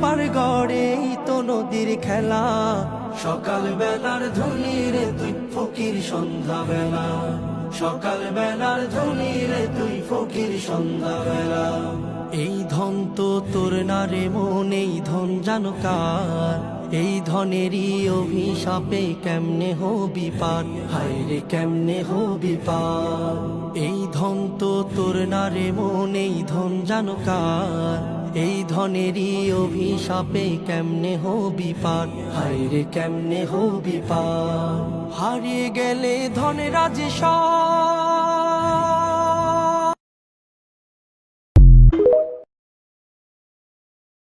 ওপার গড়ে তো নদীর খেলা। সকাল বেলার রে তুই ফকির সন্ধ্যা বেলা সকাল বেলার ধনী রে তুই ফকির সন্ধ্যা বেলা এই ধন তো তোর না রে মন, এই ধন জানো কার? এই ধনেরই অভিশাপে কেমনে হবি পার? হায় রে, কেমনে হবি পার? এই ধন তো তোর না রে মন, এই ধন জানো কার? ধনেরই অভিশাপে কেমনে হবি পার? হারে রে কেমনে হবি পার? হারিয়ে গেলে ধনে রাজে সব